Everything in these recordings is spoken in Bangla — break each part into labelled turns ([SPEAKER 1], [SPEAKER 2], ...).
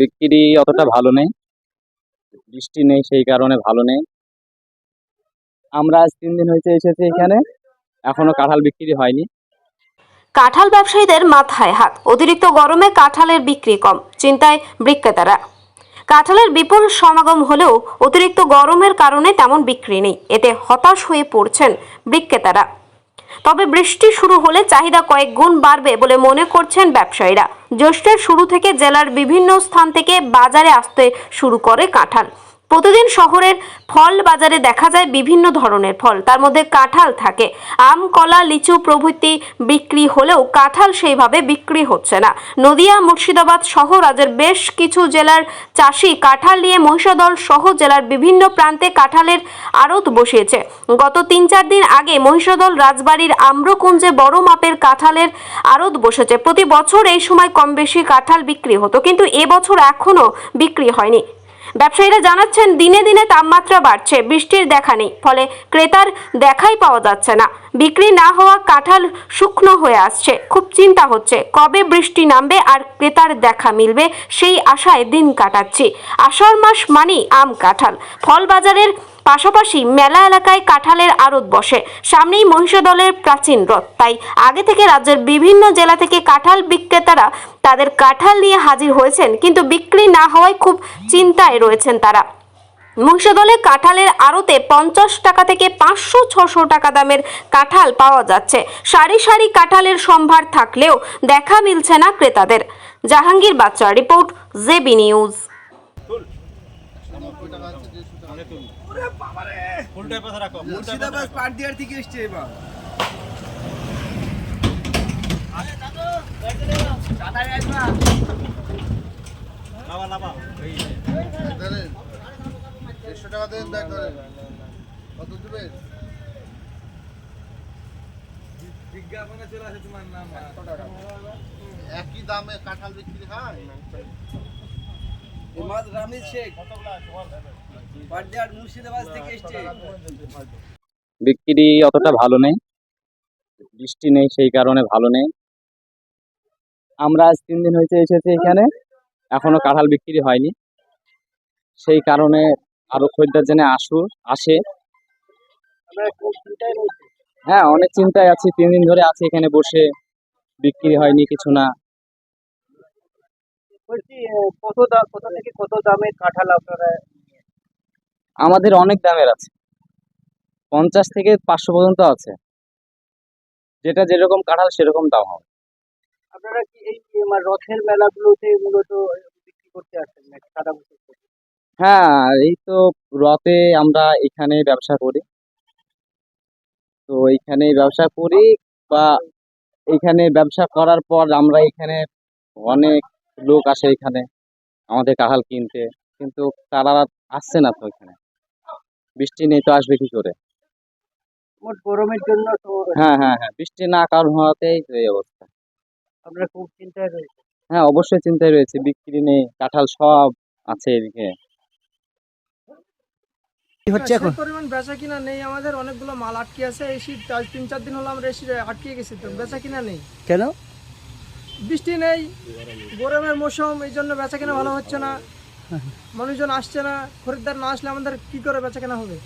[SPEAKER 1] বিক্রি অতটা ভালো নেই। বৃষ্টি নেই, সেই কারণে ভালো নেই। আমরা আজ তিন দিন হয়েছে এসেছি এখানে। এখনও কাঁঠাল বিক্রি হয়নি।
[SPEAKER 2] কাঁঠাল ব্যবসায়ীদের মাথায় হাত। অতিরিক্ত গরমে কাঁঠালের বিক্রি কম, চিন্তায় বিক্রেতারা। কাঁঠালের বিপুল সমাগম হলেও অতিরিক্ত গরমের কারণে তেমন বিক্রি নেই। এতে হতাশ হয়ে পড়ছেন বিক্রেতারা। তবে বৃষ্টি শুরু হলে চাহিদা কয়েক গুণ বাড়বে বলে মনে করছেন ব্যবসায়ীরা। জ্যৈষ্ঠের শুরু থেকে জেলার বিভিন্ন স্থান থেকে বাজারে আসতে শুরু করে কাঁঠাল। প্রতিদিন শহরের ফল বাজারে দেখা যায় বিভিন্ন ধরনের ফল। তার মধ্যে কাঁঠাল থাকে। আম, কলা, লিচু প্রভৃতি বিক্রি হলেও কাঁঠাল সেইভাবে বিক্রি হচ্ছে না। নদিয়া, মুর্শিদাবাদ সহ রাজ্যের বেশ কিছু জেলার চাষি কাঁঠাল নিয়ে মহিষাদল সহ জেলার বিভিন্ন প্রান্তে কাঁঠালের আড়ত বসিয়েছে। গত তিন চার দিন আগে মহিষাদল রাজবাড়ির আম্রকুঞ্জে বড় মাপের কাঁঠালের আড়ত বসেছে। প্রতি বছর এই সময় কম বেশি কাঁঠাল বিক্রি হতো, কিন্তু এবছর এখনও বিক্রি হয়নি। ব্যবসায়ীরা জানাচ্ছেন, দিনে দিনে তাপমাত্রা বাড়ছে, বৃষ্টির দেখা নেই, ফলে ক্রেতার দেখাই পাওয়া যাচ্ছে না। বিক্রি না হওয়া কাঁঠাল শুকনো হয়ে আসছে, খুব চিন্তা হচ্ছে, কবে বৃষ্টি নামবে আর ক্রেতার দেখা মিলবে, সেই আশায় দিন কাটাচ্ছি। আষাঢ় মাস মানেই আম কাঁঠাল। ফল বাজারের পাশাপাশি মেলা এলাকায় কাঁঠালের আড়ত বসে। সামনেই মহিষাদলের প্রাচীন রথ। তাই আগে থেকে রাজ্যের বিভিন্ন জেলা থেকে কাঁঠাল বিক্রেতারা তাদের কাঁঠাল নিয়ে হাজির হয়েছেন, কিন্তু বিক্রি না হওয়ায় খুব চিন্তায় রয়েছেন তারা। মহিষাদলে কাঁঠালের আড়তে পঞ্চাশ টাকা থেকে পাঁচশো, ছশো টাকা দামের কাঁঠাল পাওয়া যাচ্ছে। সারি সারি কাঁঠালের সম্ভার থাকলেও দেখা মিলছে না ক্রেতাদের। জাহাঙ্গীর বাচ্চা, রিপোর্ট জেবি নিউজ।
[SPEAKER 3] মুর্শিদাবাদ পান্ডিয়ার থেকে এসছে এবার।
[SPEAKER 4] ধরেন দেড়শো টাকা দেন ব্যাগ ধরেন। কত দেবেন
[SPEAKER 3] বিজ্ঞাপনে চলে আসে তোমার নাম
[SPEAKER 4] একই দামে কাঁঠাল বিক্রি হয়?
[SPEAKER 1] বিক্রি অতটা ভালো নেই, বৃষ্টি নেই সেই কারণে ভালো নেই। আমরা আজ তিন দিন হয়েছে এসেছি এখানে, এখনও কাঁঠাল বিক্রি হয়নি। সেই কারণে আরও খরিদ্দার জেনে আসু, আসে। হ্যাঁ অনেক চিন্তায় আছি, তিন দিন ধরে আছি এখানে বসে, বিক্রি হয়নি কিছু না।
[SPEAKER 3] বলছি কত দাম কত থেকে কত দামের কাঁঠাল আপনারা
[SPEAKER 1] আমাদের অনেক দামের আছে। পঞ্চাশ থেকে পাঁচশো পর্যন্ত আছে। যেটা যেরকম কাঁঠাল সেরকম দাম হবে।
[SPEAKER 3] আপনারা কি এই রথের মেলাগুলোতে মূলত বিক্রি করতে আসেন নাকি বছর
[SPEAKER 1] হ্যাঁ এই তো রথে আমরা এখানে ব্যবসা করি। তো এইখানে ব্যবসা করি বা এখানে ব্যবসা করার পর আমরা এখানে অনেক লোক আসে এখানে আমাদের কাঁঠাল কিনতে কিন্তু তারা আসছে না তো এখানে। বৃষ্টি নেই তো আসবে কি করে?
[SPEAKER 3] গরমের জন্য
[SPEAKER 1] হ্যাঁ হ্যাঁ হ্যাঁ বৃষ্টি না কারণ হওয়াতেই তো এই অবস্থা।
[SPEAKER 3] আপনারা খুব চিন্তায় রয়েছে।
[SPEAKER 1] হ্যাঁ অবশ্যই চিন্তায় রয়েছে বিক্রি নেই কাঁঠাল সব আছে এদিকে।
[SPEAKER 3] হচ্ছে এখন?
[SPEAKER 5] পরিমাণ বেচা কিনা নেই আমাদের অনেকগুলো মাল আটকে আছে এই শীত তিন চার দিন হলো আমরা এসে আটকে গেছি তো বেচা কিনা নেই।
[SPEAKER 3] কেন?
[SPEAKER 5] বৃষ্টি নেই গরমের মৌসুম এই জন্য বেচা কিনা ভালো হচ্ছে না। মানুষজন আসছে না খরিদ্দার না আসলে আমাদের কি করে বেচা কেনা হবে?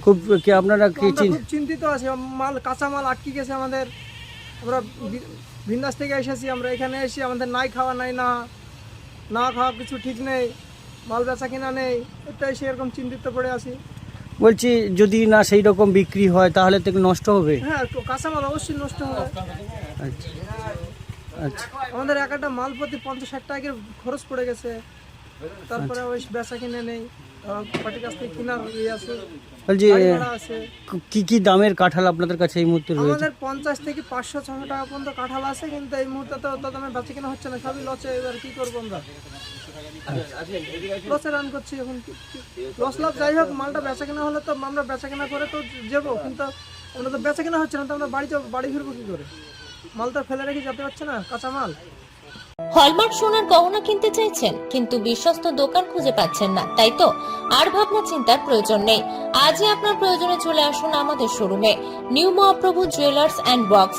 [SPEAKER 3] খুব কি আপনারা
[SPEAKER 5] আমরা খুব চিন্তিত আছি মাল কাঁচা মাল আটকে গেছে আমাদের। আমরা বি- ভিন্দাস থেকে এসেছি আমরা এখানে এসে আমাদের নাই খাওয়া নাই না না খাওয়া কিছু ঠিক নেই মাল বেচা কিনা নেই এটাই সেরকম চিন্তিত পড়ে আছি।
[SPEAKER 6] বলছি যদি না সেই রকম বিক্রি হয় তাহলে তো নষ্ট হবে।
[SPEAKER 5] হ্যাঁ তো কাঁচা মাল অবশ্যই নষ্ট হবে।
[SPEAKER 6] আচ্ছা। আচ্ছা।
[SPEAKER 5] আমাদের এক একটা মাল প্রতি পঞ্চাশ ষাট টাকা খরচ পড়ে গেছে। তারপরে ওই বেচা কিনে নেই।
[SPEAKER 6] বলছি কি কি দামের কাঁঠাল আপনাদের কাছে এই মুহূর্তে রয়েছে?
[SPEAKER 5] আমাদের পঞ্চাশ থেকে পাঁচশো ছশো টাকা পর্যন্ত কাঁঠাল আছে কিন্তু এই মুহূর্তে তো অত দামে বেচা কিনা হচ্ছে না সবই লসে এবার কি করব আমরা? লসে রান করছি এখন লস লাভ যাই হোক মালটা বেচা কেনা হলে তো আমরা বেচা কেনা করে তো যাব কিন্তু আমরা তো বেচা কেনা হচ্ছে না তো আমরা বাড়ি বাড়ি ফিরবো কি করে? মাল তো ফেলে রেখে যেতে পারছে না কাঁচা মাল
[SPEAKER 7] হলমার্ক সোনার গহনা কিনতে চাইছেন, কিন্তু বিশ্বস্ত দোকান খুঁজে পাচ্ছেন না, তাই তো? আর ভাবনা চিন্তার প্রয়োজন নেই। আজই আপনার প্রয়োজনে চলে আসুন আমাদের শোরুমে। New Mahaprabhu jewellers and box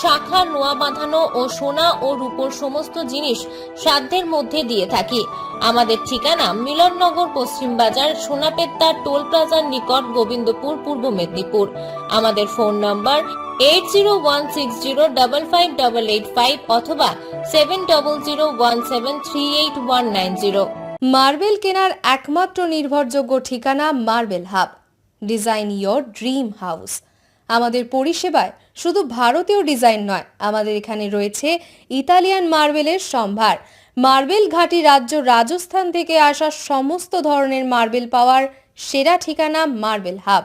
[SPEAKER 7] শাখা, নোয়া বাঁধানো ও সোনা ও রূপোর সমস্ত জিনিস সাধ্যের মধ্যে দিয়ে থাকি। আমাদের ঠিকানা মিলননগর, পশ্চিম বাজার সোনাপেত্তার টোল প্লাজার নিকট, গোবিন্দপুর, পূর্ব মেদিনীপুর। আমাদের phone number eight zero one six zero double five double eight five অথবা seven double zero one seven three eight one nine zero
[SPEAKER 8] marble কেনার একমাত্র নির্ভরযোগ্য ঠিকানা marble hub. Design your dream house. আমাদের পরিষেবায় শুধু ভারতীয় ডিজাইন নয়, আমাদের এখানে রয়েছে ইতালিয়ান মার্বেলের সম্ভার। মার্বেল ঘাটি রাজ্য রাজস্থান থেকে আসা সমস্ত ধরনের মার্বেল পাওয়ার সেরা ঠিকানা মার্বেল হাব।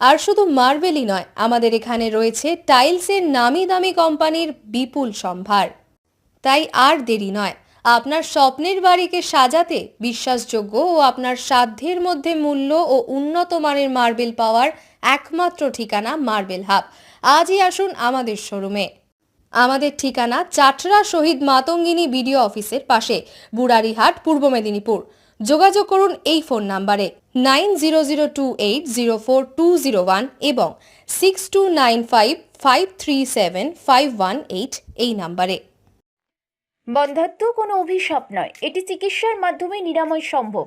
[SPEAKER 8] আর শুধু মার্বেলই নয়, আমাদের এখানে রয়েছে টাইলসের নামি দামি কোম্পানির বিপুল সম্ভার। তাই আর দেরি নয়, আপনার স্বপ্নের বাড়িকে সাজাতে বিশ্বাসযোগ্য ও আপনার সাধ্যের মধ্যে মূল্য ও উন্নত মানের মার্বেল পাওয়ার একমাত্র ঠিকানা মার্বেল হাব। আজই আসুন আমাদের শোরুমে। আমাদের ঠিকানা চাটরা শহীদ মাতঙ্গিনী বিডিও অফিসের পাশে, বুড়ারিহাট, পূর্ব মেদিনীপুর। যোগাযোগ করুন এই ফোন নাম্বারে nine zero zero two eight zero four two zero one এবং six two nine five five three seven, five one eight এই নাম্বারে।
[SPEAKER 9] বন্ধাত্ম কোনো অভিশাপ নয়। এটি চিকিৎসার মাধ্যমে নিরাময় সম্ভব।